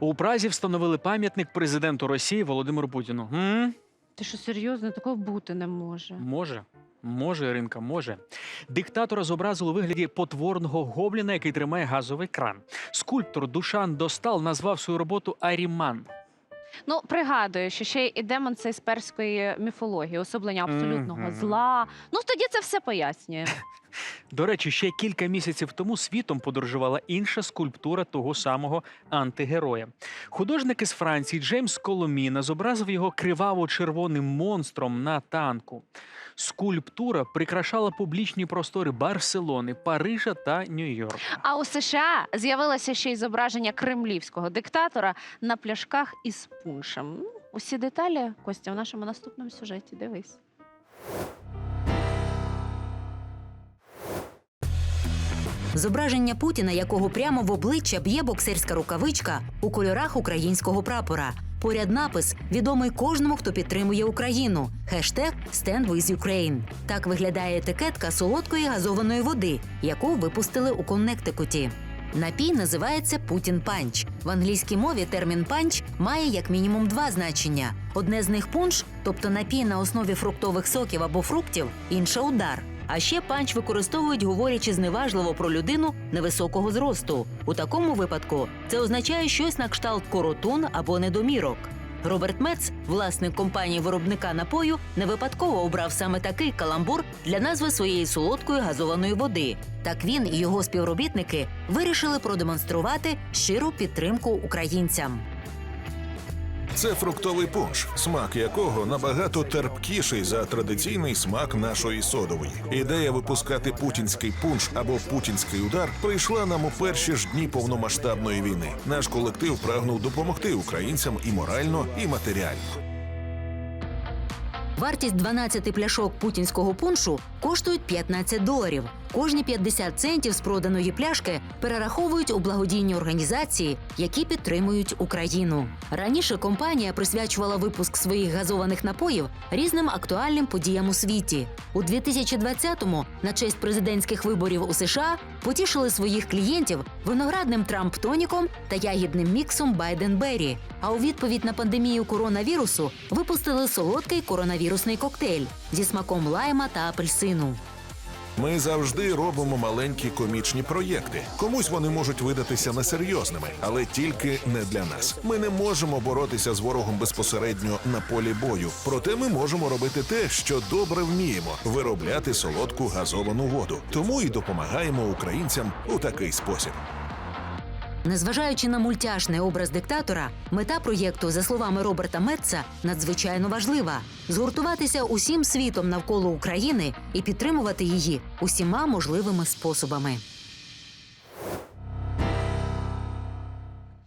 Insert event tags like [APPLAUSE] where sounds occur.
У Празі встановили пам'ятник президенту Росії Володимиру Путіну. М? Ти що серйозно? Такого бути не може. Може. Може, Іринка, може. Диктатора зобразили у вигляді потворного гобліна, який тримає газовий кран. Скульптор Душан Достал назвав свою роботу Аріман. Ну, пригадую, що ще й демон це з перської міфології, особлення абсолютного Мгм. зла. Ну, тоді це все пояснює. [LAUGHS] До речі, ще кілька місяців тому світом подорожувала інша скульптура того самого антигероя. Художник із Франції Джеймс Коломіна зобразив його криваво-червоним монстром на танку. Скульптура прикрашала публічні простори Барселони, Парижа та Нью-Йорк. А у США з'явилося ще й зображення кремлівського диктатора на пляшках із пуншем. Усі деталі Костя в нашому наступному сюжеті. Дивись. Зображення Путіна, якого прямо в обличчя б'є боксерська рукавичка у кольорах українського прапора. Поряд напис відомий кожному, хто підтримує Україну. Хештег «Stand with Ukraine». Так виглядає етикетка солодкої газованої води, яку випустили у Коннектикуті. Напій називається Путін Панч. В англійській мові термін панч має як мінімум два значення: одне з них пунш, тобто напій на основі фруктових соків або фруктів, інше удар. А ще панч використовують, говорячи зневажливо про людину невисокого зросту. У такому випадку це означає щось на кшталт коротун або недомірок. Роберт Мец, власник компанії виробника напою, не випадково обрав саме такий каламбур для назви своєї солодкої газованої води. Так він і його співробітники вирішили продемонструвати щиру підтримку українцям. Це фруктовий пунш, смак якого набагато терпкіший за традиційний смак нашої содової. Ідея випускати путінський пунш або путінський удар прийшла нам у перші ж дні повномасштабної війни. Наш колектив прагнув допомогти українцям і морально, і матеріально. Вартість 12 пляшок путінського пуншу коштують 15 доларів. Кожні 50 центів з проданої пляшки перераховують у благодійні організації, які підтримують Україну. Раніше компанія присвячувала випуск своїх газованих напоїв різним актуальним подіям у світі. У 2020-му на честь президентських виборів у США потішили своїх клієнтів виноградним Трамп-тоніком та ягідним міксом Байден-Беррі. А у відповідь на пандемію коронавірусу випустили солодкий коронавірусний коктейль зі смаком лайма та апельсину. Ми завжди робимо маленькі комічні проєкти. Комусь вони можуть видатися несерйозними, але тільки не для нас. Ми не можемо боротися з ворогом безпосередньо на полі бою. Проте ми можемо робити те, що добре вміємо виробляти солодку газовану воду. Тому і допомагаємо українцям у такий спосіб. Незважаючи на мультяшний образ диктатора, мета проєкту, за словами Роберта Метца, надзвичайно важлива згуртуватися усім світом навколо України і підтримувати її усіма можливими способами.